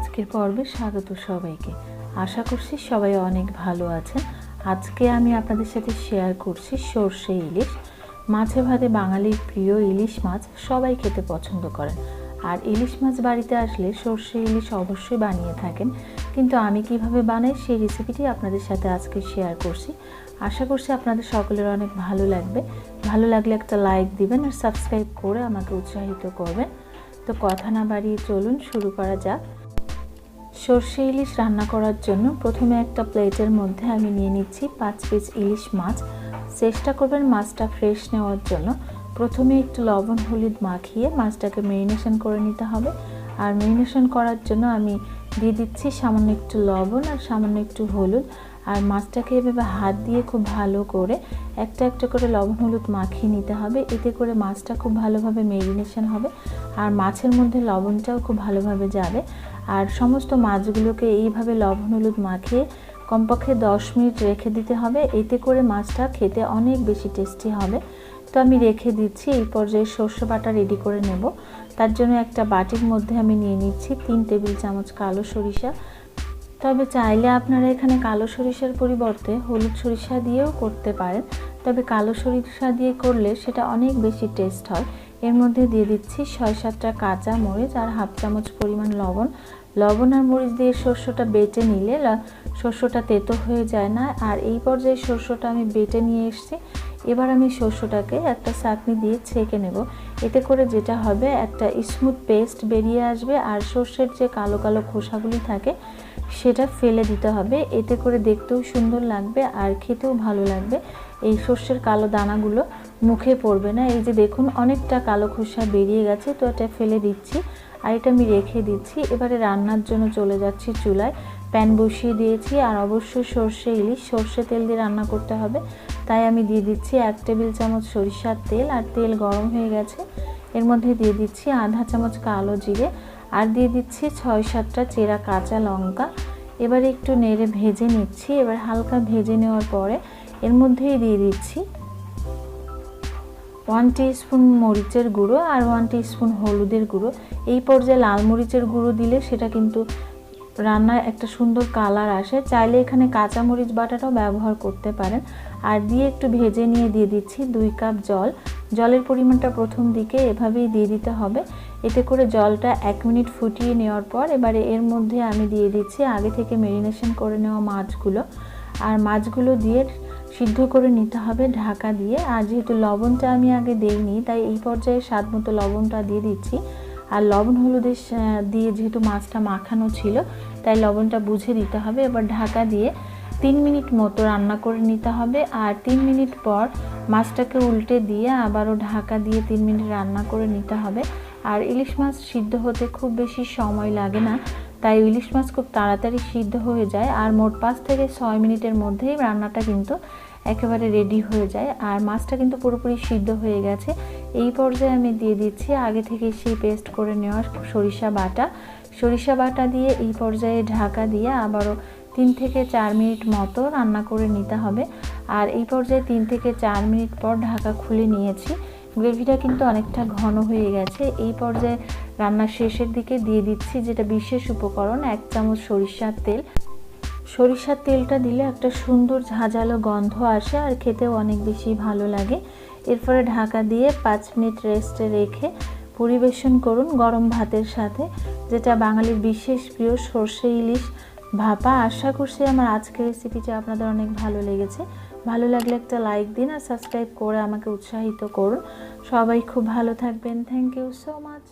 আজকের পর্বে স্বাগত সবাইকে। আশা করছি সবাই অনেক ভালো আছেন। আজকে আমি আপনাদের সাথে শেয়ার করছি সর্ষে ইলিশ। মাছে ভাতে বাঙালির প্রিয় ইলিশ মাছ সবাই খেতে পছন্দ করেন। আর ইলিশ মাছ বাড়িতে আসলে সর্ষে ইলিশ অবশ্যই বানিয়ে থাকেন। কিন্তু আমি কীভাবে বানাই সেই রেসিপিটি আপনাদের সাথে আজকে শেয়ার করছি। আশা করছি আপনাদের সকলের অনেক ভালো লাগবে। ভালো লাগলে একটা লাইক দিবেন আর সাবস্ক্রাইব করে আমাকে উৎসাহিত করবেন। তো কথা না বাড়িয়ে চলুন, শুরু করা যাক। সর্ষে ইলিশ রান্না করার জন্য প্রথমে একটা প্লেটের মধ্যে আমি নিয়ে নিচ্ছি পাঁচ পিস ইলিশ মাছ। চেষ্টা করবেন মাছটা ফ্রেশ নেওয়ার জন্য। প্রথমে একটু লবণ, হলুদ মাখিয়ে মাছটাকে মেরিনেশন করে নিতে হবে। আর মেরিনেশন করার জন্য আমি দিয়ে দিচ্ছি সামান্য একটু লবণ আর সামান্য একটু হলুদ। আর মাছটাকে এভাবে হাত দিয়ে খুব ভালো করে একটা একটা করে লবণ হলুদ মাখিয়ে নিতে হবে। এতে করে মাছটা খুব ভালোভাবে মেরিনেশন হবে আর মাছের মধ্যে লবণটাও খুব ভালোভাবে যাবে। আর সমস্ত মাছগুলোকে এইভাবে লবণ হলুদ মাখিয়ে কমপক্ষে দশ মিনিট রেখে দিতে হবে। এতে করে মাছটা খেতে অনেক বেশি টেস্টি হবে। তো আমি রেখে দিচ্ছি, এই পর্যায়ে সর্ষে বাটা রেডি করে নেব। তার জন্য একটা বাটির মধ্যে আমি নিয়ে নিচ্ছি তিন টেবিল চামচ কালো সরিষা। তবে চাইলে আপনারা এখানে কালো সরিষার পরিবর্তে হলুদ সরিষা দিয়েও করতে পারেন। তবে কালো সরিষা দিয়ে করলে সেটা অনেক বেশি টেস্ট হয়। এর মধ্যে দিয়ে দিচ্ছি ছয় সাতটা কাঁচা মরিচ আর হাফ চামচ পরিমাণ লবণ। লবণ আর মরিচ দিয়ে শস্যটা বেটে নিলে শস্যটা তেতো হয়ে যায় না। আর এই পর্যায়ে শস্যটা আমি বেটে নিয়ে এসেছি। এবার আমি শস্যটাকে একটা চাটনি দিয়ে ছেঁকে নেব। এতে করে যেটা হবে, একটা স্মুথ পেস্ট বেরিয়ে আসবে আর সর্ষের যে কালো কালো খোসাগুলি থাকে, সেটা ফেলে দিতে হবে। এতে করে দেখতেও সুন্দর লাগবে আর খেতেও ভালো লাগবে। এই সর্ষের কালো দানাগুলো মুখে পড়বে না। এই যে দেখুন, অনেকটা কালো খোসা বেরিয়ে গেছে। তো এটা ফেলে দিচ্ছি। আর এটা আমি রেখে দিচ্ছি। এবারে রান্নার জন্য চলে যাচ্ছি চুলায়। প্যান বসিয়ে দিয়েছি আর অবশ্যই সর্ষে ইলিশ। সর্ষে তেল দিয়ে রান্না করতে হবে। তাই আমি দিয়ে দিচ্ছি এক টেবিল চামচ সরিষার তেল আর তেল গরম হয়ে গেছে। এর মধ্যে দিয়ে দিচ্ছি আধা চামচ কালো জিরে আর দিয়ে দিচ্ছি ছয় সাতটা চেরা কাঁচা লঙ্কা। এবার একটু নেড়ে ভেজে নিচ্ছি। এবার হালকা ভেজে নেওয়ার পরে এর মধ্যেই দিয়ে দিচ্ছি ওয়ান স্পুন মরিচের গুঁড়ো আর ওয়ান স্পুন হলুদের গুঁড়ো। এই পর্যায়ে লাল মরিচের গুঁড়ো দিলে সেটা কিন্তু রান্নায় একটা সুন্দর কালার আসে। চাইলে এখানে কাঁচা মরিচ বাটাটাও ব্যবহার করতে পারেন। আর দিয়ে একটু ভেজে নিয়ে দিয়ে দিচ্ছি দুই কাপ জল। জলের পরিমাণটা প্রথম দিকে এভাবেই দিয়ে দিতে হবে। এতে করে জলটা এক মিনিট ফুটিয়ে নেওয়ার পর এবারে এর মধ্যে আমি দিয়ে দিচ্ছি আগে থেকে মেরিনেশন করে নেওয়া মাছগুলো। আর মাছগুলো দিয়ে সিদ্ধ করে নিতে হবে ঢাকা দিয়ে। আর যেহেতু লবণটা আমি আগে দেইনি, তাই এই পর্যায়ে স্বাদ মতো লবণটা দিয়ে দিচ্ছি। আর লবণ হলুদের দিয়ে যেহেতু মাছটা মাখানো ছিল, তাই লবণটা বুঝে দিতে হবে। এবার ঢাকা দিয়ে তিন মিনিট মতো রান্না করে নিতে হবে। আর তিন মিনিট পর মাছটাকে উল্টে দিয়ে আবারও ঢাকা দিয়ে তিন মিনিট রান্না করে নিতে হবে। আর ইলিশ মাছ সিদ্ধ হতে খুব বেশি সময় লাগে না। তাই ইলিশ মাছ খুব তাড়াতাড়ি সিদ্ধ হয়ে যায় আর মোট পাঁচ থেকে ছয় মিনিটের মধ্যেই রান্নাটা কিন্তু একেবারে রেডি হয়ে যায় আর মাছটা কিন্তু পুরোপুরি সিদ্ধ হয়ে গেছে। এই পর্যায়ে আমি দিয়ে দিচ্ছি আগে থেকে সেই পেস্ট করে নেওয়া সরিষা বাটা। সরিষা বাটা দিয়ে এই পর্যায়ে ঢাকা দিয়ে আবারও তিন থেকে চার মিনিট মতো রান্না করে নিতে হবে। আর এই পর্যায়ে তিন থেকে চার মিনিট পর ঢাকা খুলে নিয়েছি। গ্রেভিটা কিন্তু অনেকটা ঘন হয়ে গেছে। এই পর্যায়ে রান্নার শেষের দিকে দিয়ে দিচ্ছি যেটা বিশেষ উপকরণ, এক চামচ সরিষার তেল। সরিষার তেলটা দিলে একটা সুন্দর ঝাঁঝালো গন্ধ আসে আর খেতেও অনেক বেশি ভালো লাগে। এরপরে ঢাকা দিয়ে পাঁচ মিনিট রেস্টে রেখে পরিবেশন করুন গরম ভাতের সাথে, যেটা বাঙালির বিশেষ প্রিয় সর্ষে ইলিশ ভাপা। আশা করছি আমার আজকের রেসিপিটা আপনাদের অনেক ভালো লেগেছে। ভালো লাগলে একটা লাইক দিন আর সাবস্ক্রাইব করে আমাকে উৎসাহিত করুন। সবাই খুব ভালো থাকবেন। Thank you so much